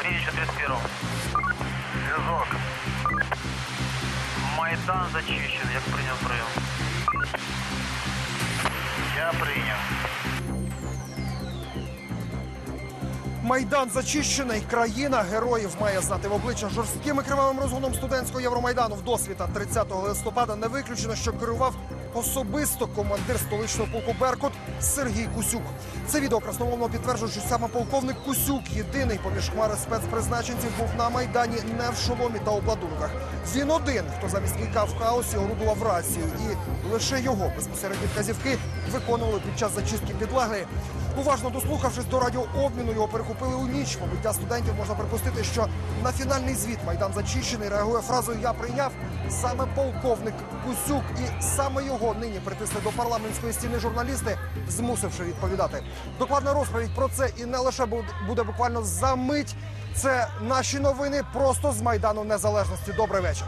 Гринича 31. Зв'язок. Майдан зачищений, як прийняв прийом. Я прийняв. Майдан зачищений. Країна героїв має знати в обличчя жорстким і кривавим розгоном студентського Євромайдану в досвіта 30 листопада. Не виключено, що керував особисто командир столичного полку Беркут Сергій Кусюк. Це відео красномовно підтверджує, що саме полковник Кусюк, єдиний поміж хмари спецпризначенців, був на майдані не в шоломі та обладунках. Він один, хто замість війка в хаосі орудував рацію, і лише його безпосередні вказівки виконували під час зачистки підлеглої. Уважно дослухавшись до радіообміну, його перехопили у ніч. Побиття студентів можна припустити, що на фінальний звіт майдан зачищений реагує фразою Я прийняв саме полковник Кусюк, і саме його нині притисли до парламентської стіни журналісти, змусивши відповідати. Докладна розповідь про це і не лише буде буквально за мить. Це наші новини просто з майдану незалежності. Добрий вечір.